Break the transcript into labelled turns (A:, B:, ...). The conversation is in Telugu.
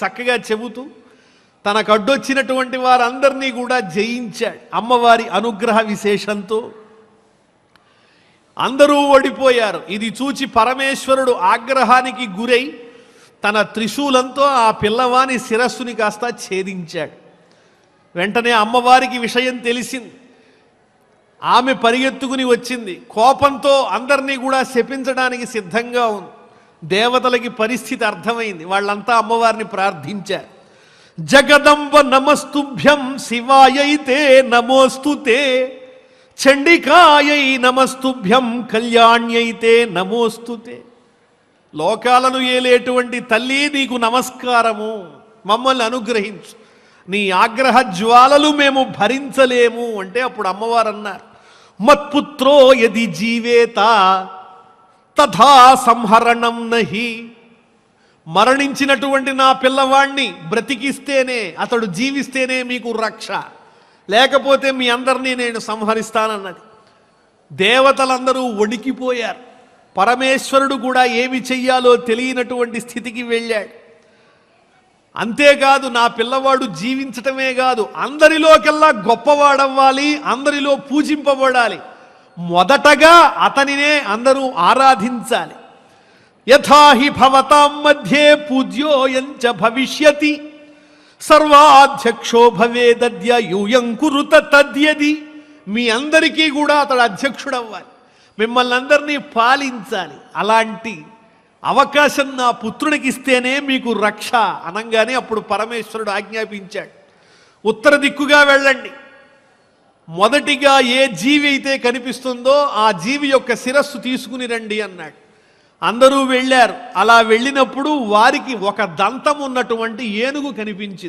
A: చక్కగా చెబుతూ తనకు అడ్డొచ్చినటువంటి వారందరినీ కూడా జయించాడు అమ్మవారి అనుగ్రహ విశేషంతో. అందరూ ఓడిపోయారు. ఇది చూచి పరమేశ్వరుడు ఆగ్రహానికి గురై తన త్రిశూలంతో ఆ పిల్లవాని శిరస్సుని కాస్త ఛేదించాడు. వెంటనే అమ్మవారికి విషయం తెలిసింది. ఆమె పరిగెత్తుకుని వచ్చింది. కోపంతో అందరినీ కూడా శపించడానికి సిద్ధంగా ఉంది. దేవతలకి పరిస్థితి అర్థమైంది. వాళ్ళంతా అమ్మవారిని ప్రార్థించారు. జగదంబ నమస్తుభ్యం శివాయైతే నమోస్తుతే చండికాయై నమస్తుభ్యం కళ్యాణ్యైతే నమోస్తుతే. లోకాలను ఏలేటువంటి తల్లి నీకు నమస్కారము మమ్మల్ని అనుగ్రహించు. నీ ఆగ్రహ జ్వాలలు మేము భరించలేము అంటే అప్పుడు అమ్మవారు అన్నారు. మత్పుత్రో యది జీవేత తథా సంహరణం నహి. మరణించినటువంటి నా పిల్లవాణ్ణి బ్రతికిస్తేనే అతడు జీవిస్తేనే మీకు రక్ష. లేకపోతే మీ అందరినీ నేను సంహరిస్తానన్నది. దేవతలందరూ వణికిపోయారు. పరమేశ్వరుడు కూడా ఏమి చెయ్యాలో తెలియనటువంటి స్థితికి వెళ్ళాడు. అంతేకాదు నా పిల్లవాడు జీవించటమే కాదు అందరిలోకెల్లా గొప్పవాడవ్వాలి అందరిలో పూజింపబడాలి. మొదటగా అతనినే అందరూ ఆరాధించాలి. యథాహి భవతాం మధ్యే పూజ్యోయంచ భవిష్యతి. సర్వాధ్యక్షో భవేదద్య యూయం కురుత తద్యది. మీ అందరికీ కూడా అతడు అధ్యక్షుడవ్వాలి. మిమ్మల్ని అందరినీ పాలించాలి. అలాంటి అవకాశం నా పుత్రుడికి ఇస్తేనే మీకు రక్ష అనంగానే అప్పుడు పరమేశ్వరుడు ఆజ్ఞాపించాడు. ఉత్తర దిక్కుగా వెళ్ళండి. మొదటిగా ఏ జీవి అయితే కనిపిస్తుందో ఆ జీవి యొక్క శిరస్సు తీసుకుని రండి అన్నాడు. అందరూ వెళ్ళారు. అలా వెళ్ళినప్పుడు వారికి ఒక దంతం ఉన్నటువంటి ఏనుగు కనిపించింది.